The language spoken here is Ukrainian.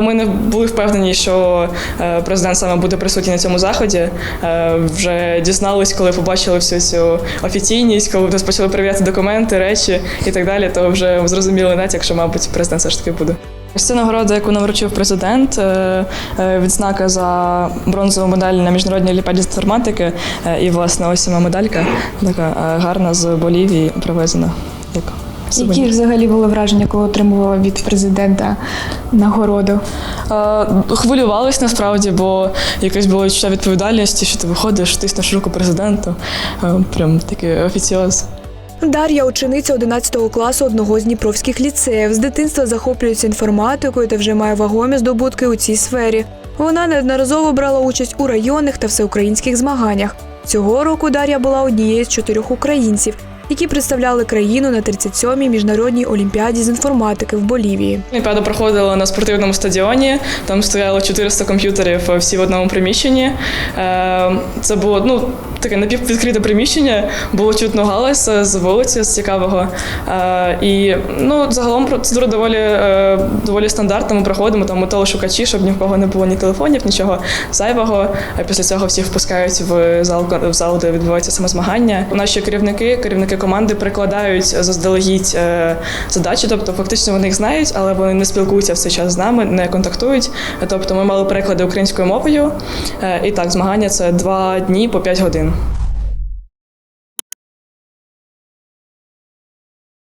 Ми не були впевнені, що е, президент саме буде присутній на цьому заході. Е, Вже дізнались, коли побачили всю цю офіційність, коли нас почали перевіряти документи, речі і так далі. То вже зрозуміли натяк, що, мабуть, президент все ж таки буде. Ось Це нагорода, яку нам вручив президент, е, відзнака за бронзову медаль на міжнародній олімпіаді з інформатики. І, власне, ось сама медалька така гарна з Болівії привезена. Як сувенір. Які взагалі були враження, коли отримувала від президента нагороду? Е, Хвилювалась насправді, бо якесь було відчуття відповідальності, що ти виходиш, тиснеш руку президенту. Е, Прям такий офіціоз. Дар'я учениця 11 класу одного з дніпровських ліцеїв. З дитинства захоплюється інформатикою та вже має вагомі здобутки у цій сфері. Вона неодноразово брала участь у районних та всеукраїнських змаганнях. Цього року Дар'я була однією з чотирьох українців, які представляли країну на 37-й міжнародній олімпіаді з інформатики в Болівії. Олімпіада проходила на спортивному стадіоні. Там стояло 400 комп'ютерів е, всі в одному приміщенні. Е, Це було ну, таке напіввідкрите приміщення, було чутно галас е, з вулиці з цікавого. І ну, загалом процедура доволі, доволі стандартна. Ми проходимо там металошукачі, щоб ні в кого не було ні телефонів, нічого зайвого. А Після цього всіх впускають в зал, в зал, де відбувається саме змагання. Наші керівники, керівники команди прикладають заздалегідь е, задачі, тобто фактично вони їх знають, але вони не спілкуються в цей час з нами, не контактують. Тобто ми мали переклади українською мовою. Е, І так, змагання це два дні по п'ять годин.